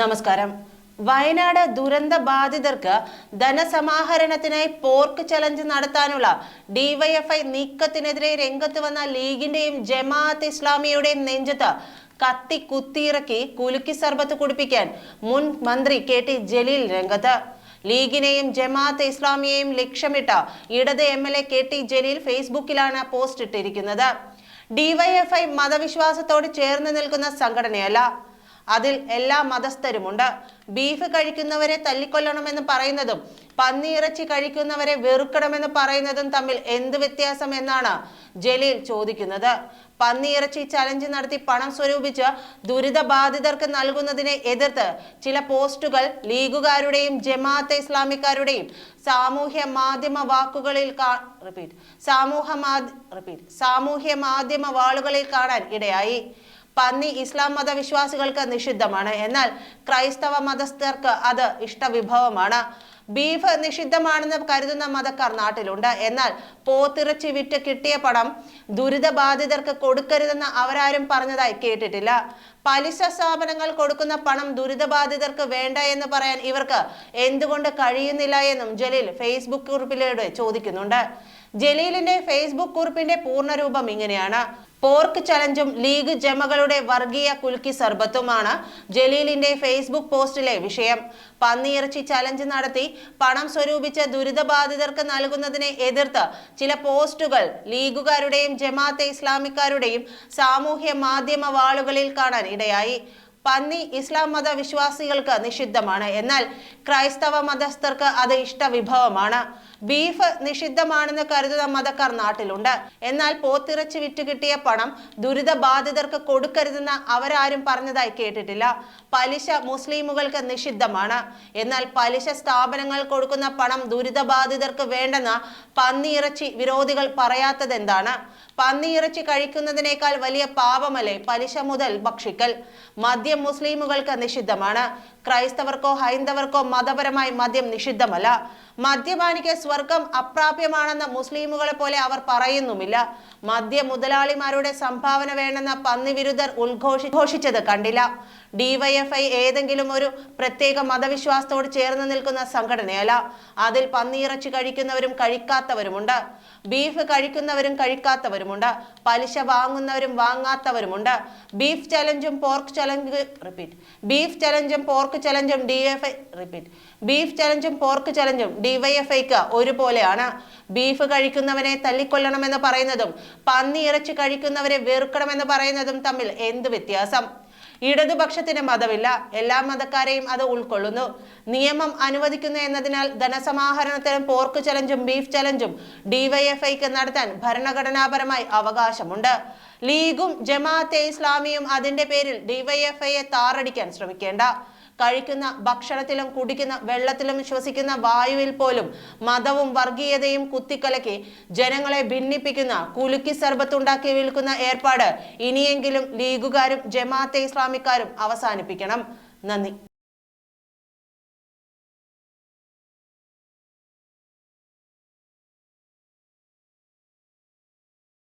നമസ്കാരം. വയനാട് ദുരന്ത ബാധിതർക്ക് ധനസമാഹരണത്തിനായി പോർക്ക് ചലഞ്ച് നടത്താനുള്ള ഡിവൈഎഫ്ഐ നീക്കത്തിനെതിരെ രംഗത്ത് വന്ന ലീഗിന്റെയും ജമാഅത്ത് ഇസ്ലാമിയുടെയും നെഞ്ചത്ത് കത്തി കുത്തിയിറക്കി കുലുക്കി സർബത്ത് കുടിപ്പിക്കാൻ മുൻ മന്ത്രി കെ ടി ജലീൽ രംഗത്ത്. ലീഗിനെയും ജമാഅത്ത് ഇസ്ലാമിയെയും ലക്ഷ്യമിട്ട ഇടത് M L A K T Jaleel ഫേസ്ബുക്കിലാണ് post ഇട്ടിരിക്കുന്നത്. ഡിവൈഎഫ്ഐ മതവിശ്വാസത്തോട് ചേർന്ന് നിൽക്കുന്ന സംഘടനയല്ല. അതിൽ എല്ലാ മതസ്ഥരുമുണ്ട്. ബീഫ് കഴിക്കുന്നവരെ തല്ലിക്കൊല്ലണമെന്ന് പറയുന്നതും പന്നിയിറച്ചി കഴിക്കുന്നവരെ വെറുക്കണമെന്ന് പറയുന്നതും തമ്മിൽ എന്ത് വ്യത്യാസം എന്നാണ് ജലീൽ ചോദിക്കുന്നത്. പന്നിയിറച്ചി ചലഞ്ച് നടത്തി പണം സ്വരൂപിച്ച് ദുരിതബാധിതർക്ക് നൽകുന്നതിനെ എതിർത്ത് ചില പോസ്റ്റുകൾ ലീഗുകാരുടെയും ജമാഅത്തെ ഇസ്ലാമിക്കാരുടെയും സാമൂഹ്യ മാധ്യമ വാക്കുകളിൽ റിപ്പീറ്റ് റിപ്പീറ്റ് സാമൂഹ്യ മാധ്യമ വാളുകളിൽ കാണാൻ ഇടയായി. പന്നി ഇസ്ലാം മതവിശ്വാസികൾക്ക് നിഷിദ്ധമാണ്. എന്നാൽ ക്രൈസ്തവ മതസ്ഥർക്ക് അത് ഇഷ്ടവിഭവമാണ്. ബീഫ് നിഷിദ്ധമാണെന്ന് കരുതുന്ന മതക്കാർ നാട്ടിലുണ്ട്. എന്നാൽ പോത്തിറച്ചി വിറ്റ് കിട്ടിയ പണം ദുരിതബാധിതർക്ക് കൊടുക്കരുതെന്ന് അവരാരും പറഞ്ഞതായി കേട്ടിട്ടില്ല. പലിശ സ്ഥാപനങ്ങൾ കൊടുക്കുന്ന പണം ദുരിതബാധിതർക്ക് വേണ്ട എന്ന് പറയാൻ ഇവർക്ക് എന്തുകൊണ്ട് കഴിയുന്നില്ല എന്നും ജലീൽ ഫേസ്ബുക്ക് കുറിപ്പിലൂടെ ചോദിക്കുന്നുണ്ട്. ജലീലിന്റെ ഫേസ്ബുക്ക് കുറിപ്പിന്റെ പൂർണരൂപം ഇങ്ങനെയാണ്. പോർക്ക് ചലഞ്ചും ലീഗ് ജമകളുടെ വർഗീയ കുൽക്കി സർബത്തുമാണ് ജലീലിന്റെ ഫേസ്ബുക്ക് പോസ്റ്റിലെ വിഷയം. പന്നിയിറച്ചി ചലഞ്ച് നടത്തി പണം സ്വരൂപിച്ച് ദുരിതബാധിതർക്ക് നൽകുന്നതിനെ എതിർത്ത് ചില പോസ്റ്റുകൾ ലീഗുകാരുടെയും ജമാഅത്തെ ഇസ്ലാമിക്കാരുടെയും സാമൂഹ്യ മാധ്യമ വാളുകളിൽ കാണാൻ ഇടയായി. പന്നി ഇസ്ലാം മത വിശ്വാസികൾക്ക് നിഷിദ്ധമാണ്. എന്നാൽ ക്രൈസ്തവ മതസ്ഥർക്ക് അത് ഇഷ്ടവിഭവമാണ്. ബീഫ് നിഷിദ്ധമാണെന്ന് കരുതുന്ന മതക്കാർ നാട്ടിലുണ്ട്. എന്നാൽ പോത്തിറച്ചി വിറ്റ് കിട്ടിയ പണം ദുരിതബാധിതർക്ക് കൊടുക്കരുതെന്ന് അവരാരും പറഞ്ഞതായി കേട്ടിട്ടില്ല. പലിശ മുസ്ലിമുകൾക്ക് നിഷിദ്ധമാണ്. എന്നാൽ പലിശ സ്ഥാപനങ്ങൾ കൊടുക്കുന്ന പണം ദുരിതബാധിതർക്ക് വേണ്ടെന്ന് പന്നിയിറച്ചി വിരോധികൾ പറയാത്തത് എന്താണ് പന്നിയിറച്ചി കഴിക്കുന്നതിനേക്കാൾ വലിയ പാപമല്ലേ പലിശ മുതൽ ഭക്ഷിക്കൽ? മദ്യം മുസ്ലിമുകൾക്ക് നിഷിദ്ധമാണ്. ക്രൈസ്തവർക്കോ ഹൈന്ദവർക്കോ മതപരമായി മദ്യം നിഷിദ്ധമല്ല. മദ്യപാനിക്ക് സ്വർഗം അപ്രാപ്യമാണെന്ന് മുസ്ലിമുകളെ പോലെ അവർ പറയുന്നുമില്ല. മദ്യ മുതലാളിമാരുടെ സംഭാവന വേണമെന്ന പന്നി വിരുദ്ധർ ഉദ്ഘോഷിച്ചത് കണ്ടില്ല. ഡിവൈഎഫ്ഐ ഏതെങ്കിലും ഒരു പ്രത്യേക മതവിശ്വാസത്തോട് ചേർന്ന് നിൽക്കുന്ന സംഘടനയല്ല. അതിൽ പന്നിയിറച്ചി കഴിക്കുന്നവരും കഴിക്കാത്തവരുമുണ്ട്. ബീഫ് കഴിക്കുന്നവരും കഴിക്കാത്തവരുമുണ്ട്. പലിശ വാങ്ങുന്നവരും വാങ്ങാത്തവരുമുണ്ട്. ബീഫ് ചലഞ്ചും പോർക്ക് ചലഞ്ച് റിപ്പീറ്റ് ബീഫ് ചലഞ്ചും പോർക്ക് ചലഞ്ചും ഡിഎഫ്ഐ റിപ്പീറ്റ് ബീഫ് ചലഞ്ചും പോർക്ക് ചലഞ്ചും ഡിവൈഎഫ്ഐക്ക് ഒരുപോലെയാണ്. ബീഫ് കഴിക്കുന്നവനെ തല്ലിക്കൊല്ലണമെന്ന് പറയുന്നതും പന്നി ഇറച്ചി കഴിക്കുന്നവരെ വെറുക്കണമെന്ന് പറയുന്നതും തമ്മിൽ എന്ത് വ്യത്യാസം? ഇടതുപക്ഷത്തിന് മതമില്ല. എല്ലാ മതക്കാരെയും അത് ഉൾക്കൊള്ളുന്നു. നിയമം അനുവദിക്കുന്നു എന്നതിനാൽ ധനസമാഹരണത്തിനും പോർക്ക് ചലഞ്ചും ബീഫ് ചലഞ്ചും ഡിവൈഎഫ്ഐക്ക് നടത്താൻ ഭരണഘടനാപരമായി അവകാശമുണ്ട്. ലീഗും ജമാഅത്തെ ഇസ്ലാമിയും അതിന്റെ പേരിൽ ഡിവൈഎഫ്ഐയെ താറടിക്കാൻ ശ്രമിക്കേണ്ട. കഴിക്കുന്ന ഭക്ഷണത്തിലും കുടിക്കുന്ന വെള്ളത്തിലും ശ്വസിക്കുന്ന വായുവിൽ പോലും മതവും വർഗീയതയും കുത്തിക്കലക്കി ജനങ്ങളെ ഭിന്നിപ്പിക്കുന്ന കുലുക്കി സർബത്തുണ്ടാക്കി വിൽക്കുന്ന ഏർപ്പാട് ഇനിയെങ്കിലും ലീഗുകാരും ജമാഅത്തെ ഇസ്ലാമിക്കാരും അവസാനിപ്പിക്കണം. നന്ദി.